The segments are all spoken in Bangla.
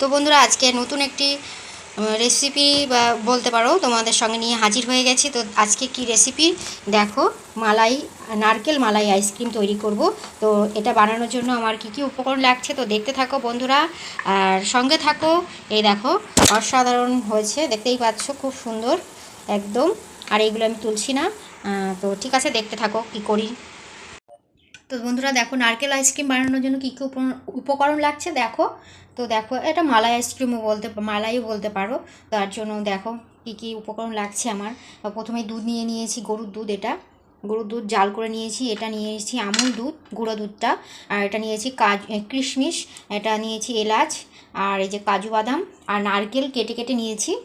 তো বন্ধুরা, আজকে নতুন একটি রেসিপি বা বলতে পারো, তোমাদের সঙ্গে নিয়ে হাজির হয়ে গেছি। তো আজকে কি রেসিপি দেখো, মালাই, নারকেল মালাই আইসক্রিম তৈরি করব। তো এটা বানানোর জন্য আমার কি কি উপকরণ লাগছে তো দেখতে থাকো বন্ধুরা। আর সঙ্গে থাকো, এই দেখো, অসাধারণ হয়েছে, দেখতেই পাচ্ছ, খুব সুন্দর, একদম। আর এইগুলো আমি তুলছি না। তো ঠিক আছে, দেখতে থাকো কি করি। তো বন্ধুরা দেখো নারকেল আইসক্রিম বানানোর জন্য কী কী উপ- উপকরণ লাগছে? দেখো। তো দেখো, এটা মালাই আইসক্রিমও বলতে মালাইও বলতে পারো। তার জন্য দেখো কী কী উপকরণ লাগছে আমার। প্রথমে দুধ নিয়ে নিয়েছি, গরুর দুধ এটা। গরুর দুধ জাল করে নিয়েছি, এটা নিয়েছি আমুল দুধ, গুঁড়ো দুধটা। আর এটা নিয়েছি কাজ কিশমিশ, এটা নিয়েছি এলাচ, আর এই যে কাজু বাদাম। আর নারকেল কেটে কেটে নিয়েছি।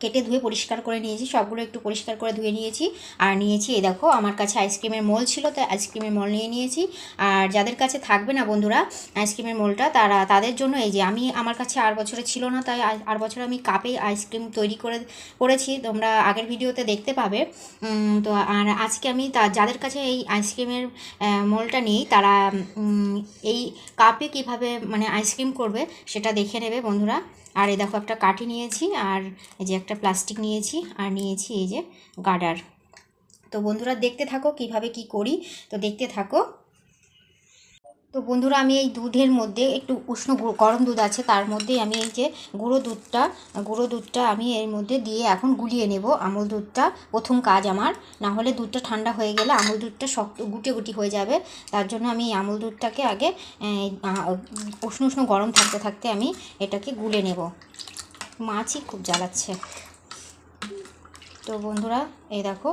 কেটে ধুয়ে পরিষ্কার করে নিয়েছি, সবগুলো একটু পরিষ্কার করে ধুয়ে নিয়েছি। আর নিয়েছি, এই দেখো, আমার কাছে আইসক্রিমের মোল ছিল, তাই আইসক্রিমের মোল নিয়ে নিয়েছি। আর যাদের কাছে থাকবে না বন্ধুরা, আইসক্রিমের মোলটা, তারা, তাদের জন্য এই যে আমি, আমার কাছে আর বছরে ছিল না, তাই আর- বছর আমি কাপে আইসক্রিম তৈরি করে, করেছি। তোমরা আগের ভিডিওতে দেখতে পাবে। তো আর আজকে আমি তা, যাদের কাছে এই আইসক্রিমের মোলটা নেই, তারা এই কাপে কীভাবে মানে আইসক্রিম করবে, সেটা দেখে নেবে বন্ধুরা। আর এই দেখো একটা কাঠি নিয়েছি, আর এই যে একটা প্লাস্টিক নিয়েছি, আর নিয়েছি এই যে গার্ডার তো বন্ধুরা দেখতে থাকো কীভাবে কি করি। তো দেখতে থাকো তো বন্ধুরা, আমি এই দুধের মধ্যে একটু উষ্ণ গরম দুধ আছে, তার মধ্যে আমি এই যে গুঁড়ো দুধটা গুঁড়ো দুধটা আমি এর মধ্যে দিয়ে এখন গুলিয়ে নেব আমুল দুধটা, প্রথম কাজ আমার। না হলে দুধটা ঠান্ডা হয়ে গেলে আমুল দুধটা শক্ত গুটে গুটি হয়ে যাবে। তার জন্য আমি এই আমুল দুধটাকে আগে উষ্ণ উষ্ণ গরম থাকতে থাকতে আমি এটাকে গুলে নেব। মাছই খুব জ্বালাচ্ছে। তো বন্ধুরা, এই দেখো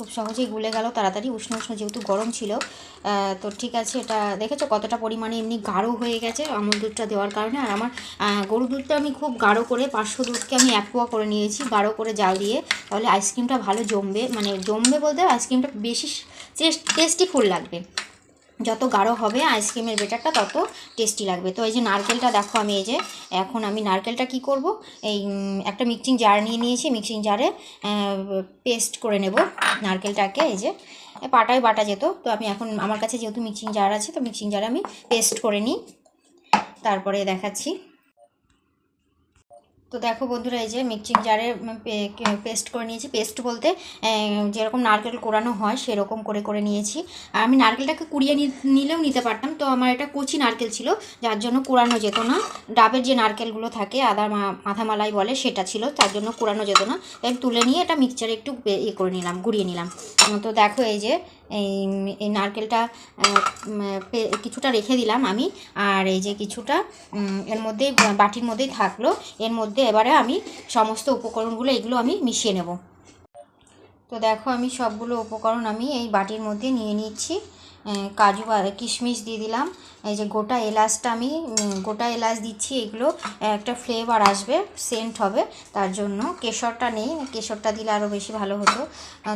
খুব সহজেই গুলে গেল, তাড়াতাড়ি উষ্ণ উষ্ণ যেহেতু গরম ছিল তো ঠিক আছে, এটা দেখেছ কতটা পরিমাণে এমনি গাঢ় হয়ে গেছে আমুল দুধটা দেওয়ার কারণে। আর আমার গরু দুধটা আমি খুব গাঢ় করে পাঁচশো দুধকে আমি অ্যাকুয়া করে নিয়েছি, গাঢ় করে জাল দিয়ে, তাহলে আইসক্রিমটা ভালো জমবে মানে জমবে বলতে আইসক্রিমটা বেশি টেস্টিফুল লাগবে। যত গাঢ় হবে আইসক্রিমের বেটারটা তত টেস্টি লাগবে। তো এই যে নারকেলটা দেখো আমি, এই যে এখন আমি নারকেলটা কি করব? এই একটা মিক্সিং জার নিয়ে নিয়েছি মিক্সিং জারে পেস্ট করে নেব নারকেলটাকে, এই যে পাটায় বাটা যেত। তো আমি এখন, আমার কাছে যেহেতু মিক্সিং জার আছে, তো মিক্সিং জারে আমি পেস্ট করে নিই। তারপরে দেখাচ্ছি। তো দেখো বন্ধুরা, এই যে মিক্সিং জারে পেস্ট করে নিয়েছি। পেস্ট বলতে যেরকম নারকেল কোরানো হয়, সেরকম করে করে নিয়েছি। আর আমি নারকেলটাকে কুড়িয়ে নিলেও নিতে পারতাম। তো আমার এটা কচি নারকেল ছিল, যার জন্য কুড়ানো যেত না। ডাবের যে নারকেলগুলো থাকে, আদা মা- আধা মালাই বলে, সেটা ছিল, তার জন্য কুড়ানো যেত না। তাই তুলে নিয়ে এটা মিক্সচারে একটু ইয়ে করে নিলাম, গুঁড়িয়ে নিলাম। তো দেখো এই যে এই নারকেলটা কিছুটা রেখে দিলাম আমি। আর এই যে কিছুটা এর মধ্যে, বাটির মধ্যেই থাকল, এর মধ্যে এবারে আমি সমস্ত উপকরণগুলো এগুলো আমি মিশিয়ে নেব। তো দেখো আমি সবগুলো উপকরণ আমি এই বাটির মধ্যে নিয়ে নিচ্ছি। কাজু কিশমিশ দিয়ে দিলাম। এই যে গোটা এলাচটা আমি গোটা এলাচ দিচ্ছি, এগুলো একটা ফ্লেভার আসবে সেন্ট হবে, তার জন্য। কেশরটা নেই, কেশরটা দিলে আরও বেশি ভালো হতো।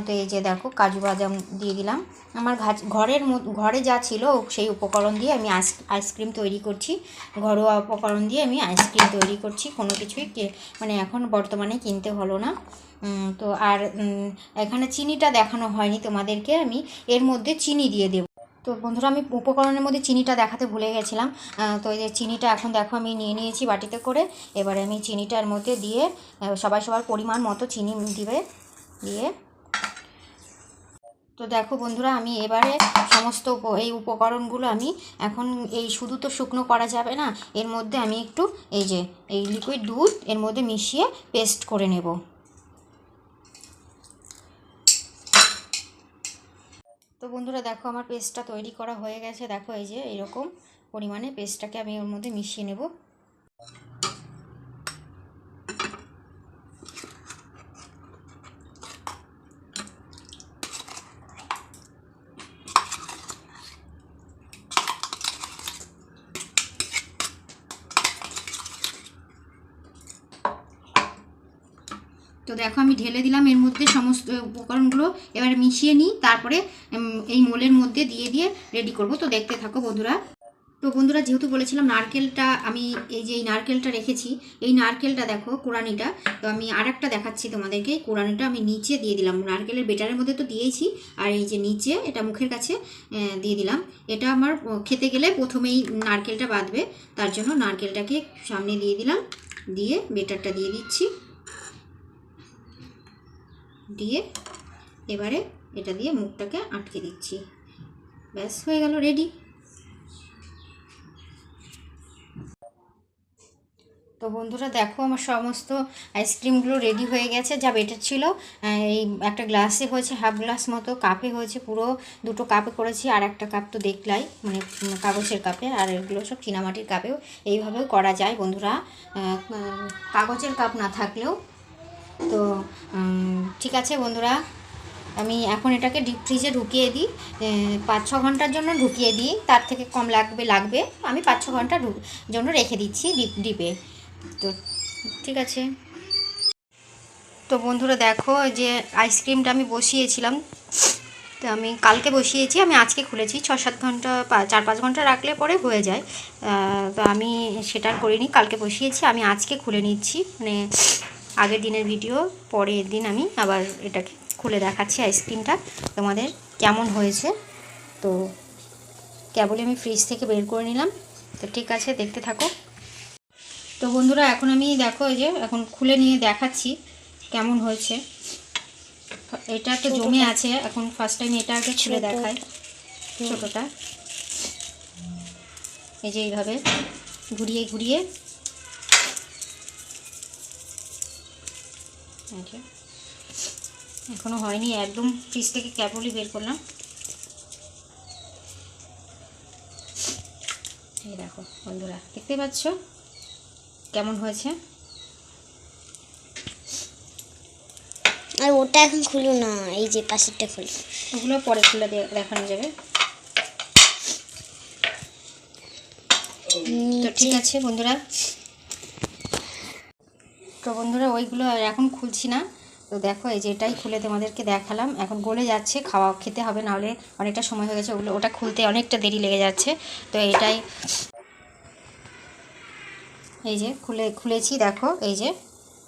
তো এই যে দেখো, কাজু বাদাম দিয়ে দিলাম। আমার ঘরের ঘরে যা ছিল সেই উপকরণ দিয়ে আমি আইস, আইসক্রিম তৈরি করছি। ঘরোয়া উপকরণ দিয়ে আমি আইসক্রিম তৈরি করছি, কোনো কিছুই মানে এখন বর্তমানে কিনতে হলো না। তো আর এখানে চিনিটা দেখানো হয়নি তোমাদেরকে, আমি এর মধ্যে চিনি দিয়ে দেবো। তো বন্ধুরা, আমি উপকরণের মধ্যে চিনিটা দেখাতে ভুলে গেছিলাম। তো এই যে চিনিটা এখন দেখো, আমি নিয়ে নিয়েছি বাটিতে করে। এবারে আমি চিনিটার মধ্যে দিয়ে সবাই সবার পরিমাণ মতো চিনি দিবে, দিয়ে। তো দেখো বন্ধুরা, আমি এবারে সমস্ত এই উপকরণগুলো আমি এখন, এই শুধু তো শুকনো করা যাবে না, এর মধ্যে আমি একটু, এই যে, এই লিকুইড দুধ এর মধ্যে মিশিয়ে পেস্ট করে নেব। তো বন্ধুরা দেখো আমার পেস্টটা তৈরি করা হয়ে গেছে। দেখো এই যে এরকম পরিমাণে পেস্টটাকে আমি ওর মধ্যে মিশিয়ে নেব। দেখো আমি ঢেলে দিলাম, এর মধ্যে সমস্ত উপকরণগুলো এবার মিশিয়ে নিই, তারপরে এই মোলের মধ্যে দিয়ে দিয়ে রেডি করব। তো দেখতে থাকো বন্ধুরা। তো বন্ধুরা, যেহেতু বলেছিলাম নারকেলটা, আমি এই যে এই নারকেলটা রেখেছি, এই নারকেলটা দেখো কোরআনিটা তো আমি আর একটা দেখাচ্ছি তোমাদেরকে। কোরআনিটা আমি নিচে দিয়ে দিলাম, নারকেলের বেটারের মধ্যে তো দিয়েছি, আর এই যে নিচে, এটা মুখের কাছে দিয়ে দিলাম। এটা আমার খেতে গেলে প্রথমেই নারকেলটা বাঁধবে, তার জন্য নারকেলটাকে সামনে দিয়ে দিলাম, দিয়ে বেটারটা দিয়ে দিচ্ছি। দিয়ে এবারে এটা দিয়ে মুখটাকে আটকে দিচ্ছি। ব্যাস, হয়ে গেল রেডি তো বন্ধুরা, দেখো আমার সমস্ত আইসক্রিমগুলো রেডি হয়ে গেছে। যা বেটার ছিল এই একটা গ্লাসে হয়েছে হাফ গ্লাস মতো কাপে হয়েছে, পুরো দুটো কাপে করেছি, আর একটা কাপ তো দেখলাই মানে কাগজের কাপে আর এগুলো সব চীনামাটির কাপেও এইভাবেও করা যায় বন্ধুরা। কাগজের কাপ না থাকলেও তো ঠিক আছে বন্ধুরা, আমি এখন এটাকে ডিপ ফ্রিজে ঢুকিয়ে দিই পাঁচ ছ ঘণ্টার জন্য ঢুকিয়ে দিই, তার থেকে কম লাগবে লাগবে, আমি পাঁচ ছ ঘণ্টার জন্য রেখে দিচ্ছি ডিপ ডিপে তো, ঠিক আছে। তো বন্ধুরা দেখো যে আইসক্রিমটা আমি বসিয়েছিলাম, তো আমি কালকে বসিয়েছি, আমি আজকে খুলেছি, ছ সাত ঘণ্টা চার পাঁচ ঘণ্টা রাখলে পরে হয়ে যায়। তো আমি সেটা করিনি, কালকে বসিয়েছি, আমি আজকে খুলে নিচ্ছি মানে আগের দিনের ভিডিও পরের দিন আমি আবার এটাকে খুলে দেখাচ্ছি আইসক্রিমটা তোমাদের কেমন হয়েছে? তো কেবলই আমি ফ্রিজ থেকে বের করে নিলাম। তো ঠিক আছে দেখতে থাকো। তো বন্ধুরা এখন আমি দেখো এই যে এখন খুলে নিয়ে দেখাচ্ছি কেমন হয়েছে। এটা তো জমে আছে এখন ফার্স্ট টাইম এটা আগে খুলে। দেখায় ছোটটা। এই যে এইভাবে ঘুরিয়ে ঘুরিয়ে যে। এখনও হয়নি একদম ফ্রিজ থেকে কেবলই বের করলাম। এই দেখো বন্ধুরা দেখতে পাচ্ছ? কেমন হয়েছে? আর ওটা এখন খুলো না এই যে পাশেরটা খুলো। ওগুলো পরে খুলে দেখানো যাবে। তো ঠিক আছে বন্ধুরা। তো বন্ধুরা, ওইগুলো এখন খুলছি না। তো দেখো, এই যে এটাই খুলে তোমাদেরকে দেখালাম। এখন গলে যাচ্ছে, খাওয়া খেতে হবে, নাহলে অনেকটা সময় হয়ে গেছে। ওগুলো, ওটা খুলতে অনেকটা দেরি লেগে যাচ্ছে। তো এটাই এই যে খুলে, খুলেছি, দেখো, এই যে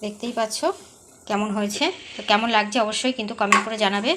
দেখতেই পাচ্ছ কেমন হয়েছে। তো কেমন লাগছে অবশ্যই কিন্তু কমেন্ট করে জানাবে।